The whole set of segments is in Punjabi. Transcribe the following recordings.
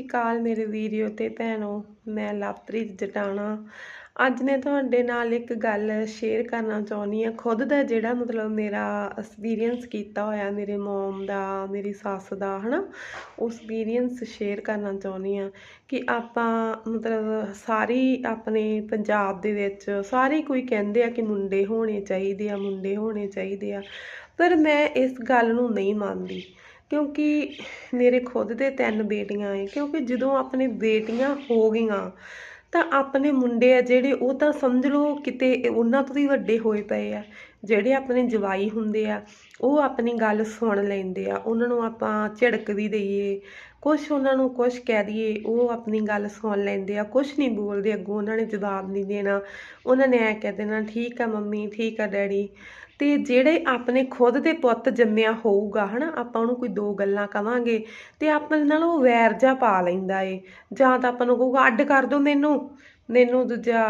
ਸ਼੍ਰੀ ਅਕਾਲ ਮੇਰੇ ਵੀਰਿਓ ਤੇ ਭੈਣੋ, ਮੈਂ ਲਵਪ੍ਰੀਤ ਜਟਾਣਾ। ਅੱਜ ਮੈਂ ਤੁਹਾਡੇ ਨਾਲ ਇੱਕ ਗੱਲ ਸ਼ੇਅਰ ਕਰਨਾ ਚਾਹੁੰਦੀ ਆ ਖੁਦ ਦਾ ਜਿਹੜਾ ਮਤਲਬ ਮੇਰਾ ਐਕਸਪੀਰੀਅੰਸ ਕੀਤਾ ਹੋਇਆ, ਮੇਰੇ ਮਮ ਦਾ, ਮੇਰੀ ਸੱਸ ਦਾ, ਹਨਾ, ਉਹ ਐਕਸਪੀਰੀਅੰਸ ਸ਼ੇਅਰ ਕਰਨਾ ਚਾਹੁੰਦੀ ਆ ਕਿ ਆਪਾਂ ਮਤਲਬ ਸਾਰੀ ਆਪਣੇ ਪੰਜਾਬ ਦੇ ਵਿੱਚ ਸਾਰੇ ਕੋਈ ਕਹਿੰਦੇ ਆ ਕਿ ਮੁੰਡੇ ਹੋਣੇ ਚਾਹੀਦੇ ਆ, ਮੁੰਡੇ ਹੋਣੇ ਚਾਹੀਦੇ ਆ, ਪਰ ਮੈਂ ਇਸ ਗੱਲ ਨੂੰ ਨਹੀਂ ਮੰਨਦੀ। ਕਿਉਂਕਿ ਮੇਰੇ ਖੁਦ ਦੇ ਤਿੰਨ ਬੇਟੀਆਂ ਏ ਕਿਉਂਕਿ ਜਦੋਂ ਆਪਣੇ ਬੇਟੀਆਂ ਹੋ ਗਈਆਂ, ਤਾਂ ਆਪਣੇ ਮੁੰਡੇ ਆ ਜਿਹੜੇ, ਉਹ ਤਾਂ ਸਮਝ ਲਓ ਕਿਤੇ ਉਹਨਾਂ ਤੋਂ ਵੀ ਵੱਡੇ ਹੋਏ ਪਏ ਆ। ਜਿਹੜੇ ਆਪਣੇ ਜਵਾਈ ਹੁੰਦੇ ਆ, ਉਹ ਆਪਣੀ ਗੱਲ ਸੁਣ ਲੈਂਦੇ ਆ, ਉਹਨਾਂ ਨੂੰ ਆਪਾਂ ਝਿੜਕ ਵੀ ਦਈਏ ਕੁਛ ਉਹਨਾਂ ਨੂੰ ਕੁਛ ਕਹਿ ਦਈਏ, ਉਹ ਆਪਣੀ ਗੱਲ ਸੁਣ ਲੈਂਦੇ ਆ, ਕੁਛ ਨਹੀਂ ਬੋਲਦੇ ਅੱਗੋਂ, ਉਹਨਾਂ ਨੇ ਜਵਾਬ ਨਹੀਂ ਦੇਣਾ। ਉਹਨਾਂ ਨੇ ਐ ਕਹਿ ਦੇਣਾ, ਠੀਕ ਆ ਮੰਮੀ, ਠੀਕ ਆ ਡੈਡੀ। ਤੇ ਜਿਹੜੇ ਆਪਣੇ ਖੁਦ ਦੇ ਪੁੱਤ ਜੰਮਿਆ ਹੋਊਗਾ, ਹਨਾ, ਆਪਾਂ ਉਹਨੂੰ ਕੋਈ ਦੋ ਗੱਲਾਂ ਕਵਾਂਗੇ ਤੇ ਆਪਣੇ ਨਾਲ ਉਹ ਵੈਰ ਜਾ ਪਾ ਲੈਂਦਾ ਏ। ਜਾਂ ਤਾਂ ਆਪਾਂ ਨੂੰ ਕਹੂਗਾ, ਅੱਡ ਕਰ ਦੋ ਮੈਨੂੰ ਮੈਨੂੰ ਦੂਜਾ,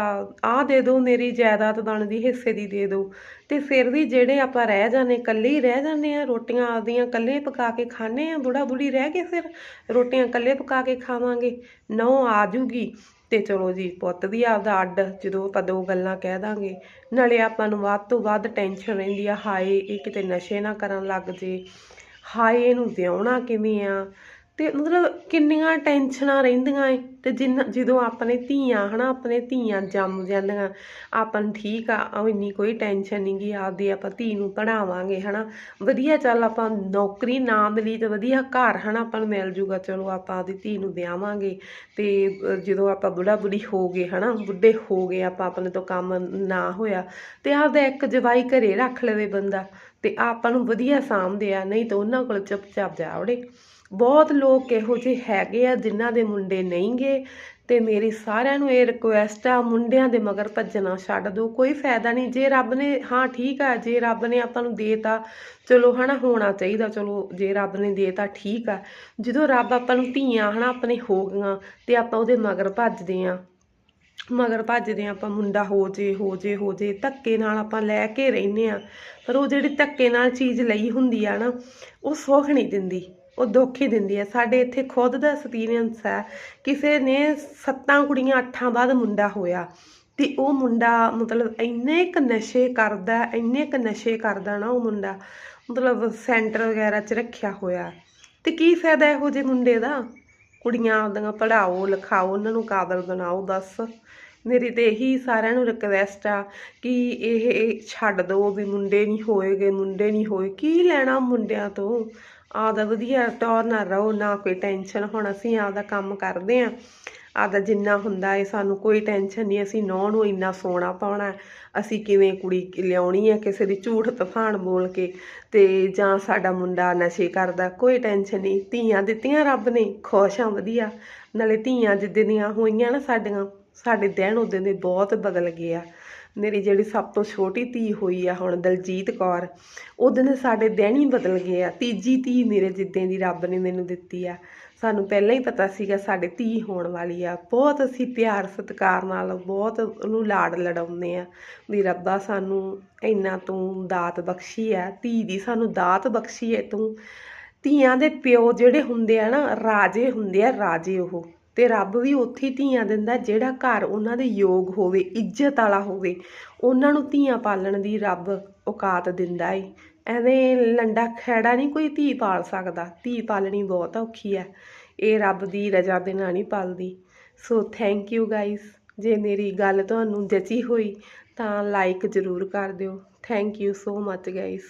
ਆਹ ਦੇ ਦਿਓ ਮੇਰੀ ਜਾਇਦਾਦ ਦਾਣ ਦੀ ਹਿੱਸੇ ਦੀ ਦੇ ਦਿਓ ਤੇ ਫਿਰ ਵੀ ਜਿਹੜੇ ਆਪਾਂ ਰਹਿ ਜਾਂਦੇ, ਇਕੱਲੇ ਹੀ ਰਹਿ ਜਾਂਦੇ ਆ, ਰੋਟੀਆਂ ਆਪਦੀਆਂ ਇਕੱਲੇ ਪਕਾ ਕੇ ਖਾਣੇ ਆ ਬੁੜਾ ਬੁੜੀ ਰਹਿ ਕੇ ਫਿਰ ਰੋਟੀਆਂ ਇਕੱਲੇ ਪਕਾ ਕੇ ਖਾਵਾਂਗੇ ਨੌ ਆ ਜੂਗੀ ਤੇ ਚਲੋ ਜੀ, ਪੁੱਤ ਦੀ ਆਪਦਾ ਅੱਡ, ਜਦੋਂ ਆਪਾਂ ਦੋ ਗੱਲਾਂ ਕਹਿ ਦਾਂਗੇ, ਨਾਲੇ ਆਪਾਂ ਨੂੰ ਵੱਧ ਤੋਂ ਵੱਧ ਟੈਨਸ਼ਨ ਰਹਿੰਦੀ ਆ, ਹਾਏ ਇਹ ਕਿਤੇ ਨਸ਼ੇ ਨਾ ਕਰਨ ਲੱਗ ਜੇ, ਹਾਏ ਇਹਨੂੰ ਵਿਆਹੁਣਾ ਕਿਵੇਂ ਆ ਤੇ ਮਤਲਬ ਕਿੰਨੀਆਂ ਟੈਨਸ਼ਨਾਂ ਰਹਿੰਦੀਆਂ ਏ ਤੇ ਜਿੰਨ ਜਦੋਂ ਆਪਣੇ ਧੀਆਂ ਹਨਾ ਆਪਣੇ ਧੀਆਂ ਜੰਮ ਜਾਂਦੀਆਂ ਆਪਾਂ ਨੂੰ ਠੀਕ ਆ ਉਹ ਇੰਨੀ ਕੋਈ ਟੈਨਸ਼ਨ ਨਹੀਂ ਗੀ ਆਪਦੀ ਆਪਾਂ ਧੀ ਨੂੰ ਪੜਾਵਾਂਗੇ ਹਨਾ। ਵਧੀਆ ਚੱਲ ਆਪਾਂ ਨੌਕਰੀ ਨਾ ਮਿਲੀ ਤੇ ਵਧੀਆ ਘਰ ਹਨਾ ਆਪਾਂ ਨੂੰ ਮਿਲ ਜੂਗਾ ਚਲੋ ਆਪਾਂ ਆਪਦੀ ਧੀ ਨੂੰ ਵਿਆਹਾਂਗੇ। ਤੇ ਅ, ਜਦੋਂ ਆਪਾਂ ਬੁੜਾ ਬੁੜੀ ਹੋ ਗਏ ਹਨਾ ਬੁੱਢੇ ਹੋ ਗਏ ਆਪਾਂ ਆਪਣੇ ਤੋਂ ਕੰਮ ਨਾ ਹੋਇਆ ਤੇ ਆਪਦਾ ਇੱਕ ਜਵਾਈ ਘਰੇ ਰੱਖ ਲਵੇ ਬੰਦਾ ਤੇ ਆਪਾਂ ਨੂੰ ਵਧੀਆ ਸਾਂਭਦੇ ਆ ਨਹੀਂ ਤਾਂ ਉਹਨਾਂ ਕੋਲ ਚੁੱਪਚਾਪ ਜਾ ਵੜੇ। ਬਹੁਤ ਲੋਕ ਇਹੋ ਜਿਹੇ ਹੈਗੇ ਆ ਜਿਨ੍ਹਾਂ ਦੇ ਮੁੰਡੇ ਨਹੀਂਗੇ ਤੇ ਮੇਰੀ ਸਾਰਿਆਂ ਨੂੰ ਇਹ ਰਿਕੁਐਸਟ ਆ, ਮੁੰਡਿਆਂ ਦੇ ਮਗਰ ਭੱਜਣਾ ਛੱਡ ਦਿਓ, ਕੋਈ ਫਾਇਦਾ ਨਹੀਂ, ਜੇ ਰੱਬ ਨੇ, ਹਾਂ ਠੀਕ ਆ, ਜੇ ਰੱਬ ਨੇ ਆਪਾਂ ਨੂੰ ਦੇਤਾ, ਚਲੋ ਹਨਾ, ਹੋਣਾ ਚਾਹੀਦਾ, ਚਲੋ ਜੇ ਰੱਬ ਨੇ ਦੇਤਾ, ਠੀਕ ਆ, ਜਦੋਂ ਰੱਬ ਆਪਾਂ ਨੂੰ ਧੀਆਂ ਹਨਾ, ਆਪਣੇ ਹੋ ਗਈਆਂ ਤੇ ਆਪਾਂ ਉਹਦੇ ਮਗਰ ਭੱਜਦੇ ਆ ਮਗਰ ਭੱਜਦੇ ਆ ਆਪਾਂ ਮੁੰਡਾ ਹੋ ਜੇ ਹੋ ਜੇ ਹੋ ਜੇ, ਧੱਕੇ ਨਾਲ ਆਪਾਂ ਲੈ ਕੇ ਰਹਿੰਦੇ ਆ ਪਰ ਉਹ ਜਿਹੜੀ ਧੱਕੇ ਨਾਲ ਚੀਜ਼ ਲਈ ਹੁੰਦੀ ਆ ਨਾ, ਉਹ ਸੁੱਖ ਨਹੀਂ ਦਿੰਦੀ। ਉਹ ਦੁੱਖ ਹੀ ਦਿੰਦੀ ਹੈ। ਸਾਡੇ ਇੱਥੇ ਖੁਦ ਦਾ ਐਕਸਪੀਰੀਅੰਸ ਹੈ ਕਿਸੇ ਨੇ ਸੱਤਾਂ ਕੁੜੀਆਂ ਅੱਠਾਂ ਬਾਅਦ ਮੁੰਡਾ ਹੋਇਆ। ਤੇ ਉਹ ਮੁੰਡਾ ਮਤਲਬ ਇੰਨੇ ਕ ਨਸ਼ੇ ਕਰਦਾ, ਇੰਨੇ ਕ ਨਸ਼ੇ ਕਰਦਾ ਨਾ ਉਹ ਮੁੰਡਾ, ਮਤਲਬ ਸੈਂਟਰ ਵਗੈਰਾ 'ਚ ਰੱਖਿਆ ਹੋਇਆ। ਤੇ ਕੀ ਫਾਇਦਾ ਇਹੋ ਜਿਹੇ ਮੁੰਡੇ ਦਾ? ਕੁੜੀਆਂ ਆਪਦੀਆਂ ਪੜ੍ਹਾਓ, ਲਿਖਾਓ, ਉਹਨਾਂ ਨੂੰ ਕਾਬਲ ਬਣਾਓ ਬਸ ਮੇਰੀ ਤੇ ਇਹੀ ਸਾਰਿਆਂ ਨੂੰ ਰਿਕਵੈਸਟ ਆ ਕਿ ਇਹ ਛੱਡ ਦਿਓ ਵੀ ਮੁੰਡੇ ਨਹੀਂ ਹੋਏਗੇ, ਮੁੰਡੇ ਨਹੀਂ ਹੋਏ। ਕੀ ਲੈਣਾ ਮੁੰਡਿਆਂ ਤੋਂ? ਆਪਦਾ ਵਧੀਆ, ਟੌਰ ਨਾਲ ਰਹੋ, ਨਾ ਕੋਈ ਟੈਨਸ਼ਨ ਹੁਣ ਅਸੀਂ ਆਪਦਾ ਕੰਮ ਕਰਦੇ ਆਂ ਆਪਦਾ ਜਿੰਨਾ ਹੁੰਦਾ ਏ ਸਾਨੂੰ ਕੋਈ ਟੈਨਸ਼ਨ ਨਹੀਂ। ਅਸੀਂ ਨੌ ਨੂੰ ਇੰਨਾ ਸੋਨਾ ਪਾਉਣਾ ਅਸੀਂ ਕਿਵੇਂ ਕੁੜੀ ਲਿਆਉਣੀ ਹੈ, ਕਿਸੇ ਦੀ ਝੂਠ ਤਫਾਨ ਬੋਲ ਕੇ ਤੇ ਜਾਂ ਸਾਡਾ ਮੁੰਡਾ ਨਸ਼ੇ ਕਰਦਾ ਕੋਈ ਟੈਨਸ਼ਨ ਨਹੀਂ। ਧੀਆਂ ਦਿੱਤੀਆਂ ਰੱਬ ਨੇ। ਖੁਸ਼ ਆ ਵਧੀਆ। ਨਾਲੇ ਧੀਆਂ ਜਿੱਦਾਂ ਦੀਆਂ ਹੋਈਆਂ ਨਾ ਸਾਡੀਆਂ, ਸਾਡੇ ਦਿਨ ਉਦੋਂ ਦੇ ਬਹੁਤ ਬਦਲ ਗਏ ਆ। ਮੇਰੀ ਜਿਹੜੀ ਸਭ ਤੋਂ ਛੋਟੀ ਧੀ ਹੋਈ ਆ ਹੁਣ ਦਲਜੀਤ ਕੌਰ ਉਹਦੇ ਨੇ ਸਾਡੇ ਦਿਨ ਹੀ ਬਦਲ ਗਏ ਆ। ਤੀਜੀ ਧੀ ਮੇਰੇ ਜਿੱਦਾਂ ਦੀ ਰੱਬ ਨੇ ਮੈਨੂੰ ਦਿੱਤੀ ਆ। ਸਾਨੂੰ ਪਹਿਲਾਂ ਹੀ ਪਤਾ ਸੀਗਾ ਸਾਡੇ ਧੀ ਹੋਣ ਵਾਲੀ ਆ। ਬਹੁਤ ਅਸੀਂ ਪਿਆਰ, ਸਤਿਕਾਰ ਨਾਲ ਬਹੁਤ ਉਹਨੂੰ ਲਾੜ ਲੜਾਉਂਦੇ ਆ ਵੀ ਰੱਬਾ ਸਾਨੂੰ ਇੰਨਾ ਤੂੰ ਦਾਤ ਬਖਸ਼ੀ ਆ। ਧੀ ਦੀ ਸਾਨੂੰ ਦਾਤ ਬਖਸ਼ੀ ਹੈ ਤੂੰ। ਧੀਆਂ ਦੇ ਪਿਓ ਜਿਹੜੇ ਹੁੰਦੇ ਆ ਨਾ, ਰਾਜੇ ਹੁੰਦੇ ਆ, ਰਾਜੇ ਉਹ। ਅਤੇ ਰੱਬ ਵੀ ਉੱਥੇ ਹੀ ਧੀਆਂ ਦਿੰਦਾ ਜਿਹੜਾ ਘਰ ਉਹਨਾਂ ਦੇ ਯੋਗ ਹੋਵੇ, ਇੱਜ਼ਤ ਵਾਲਾ ਹੋਵੇ। ਉਹਨਾਂ ਨੂੰ ਧੀਆਂ ਪਾਲਣ ਦੀ ਰੱਬ ਔਕਾਤ ਦਿੰਦਾ ਏ। ਐਵੇਂ ਲੰਡਾ ਖੈੜਾ ਨਹੀਂ ਕੋਈ ਧੀ ਪਾਲ ਸਕਦਾ। ਧੀ ਪਾਲਣੀ ਬਹੁਤ ਔਖੀ ਹੈ। ਇਹ ਰੱਬ ਦੀ ਰਜ਼ਾ ਦੇ ਨਾਲ ਨਹੀਂ ਪਾਲਦੀ। ਸੋ ਥੈਂਕ ਯੂ ਗਾਇਸ ਜੇ ਮੇਰੀ ਗੱਲ ਤੁਹਾਨੂੰ ਜਚੀ ਹੋਈ ਤਾਂ ਲਾਈਕ ਜ਼ਰੂਰ ਕਰ ਦਿਓ। Thank you so much guys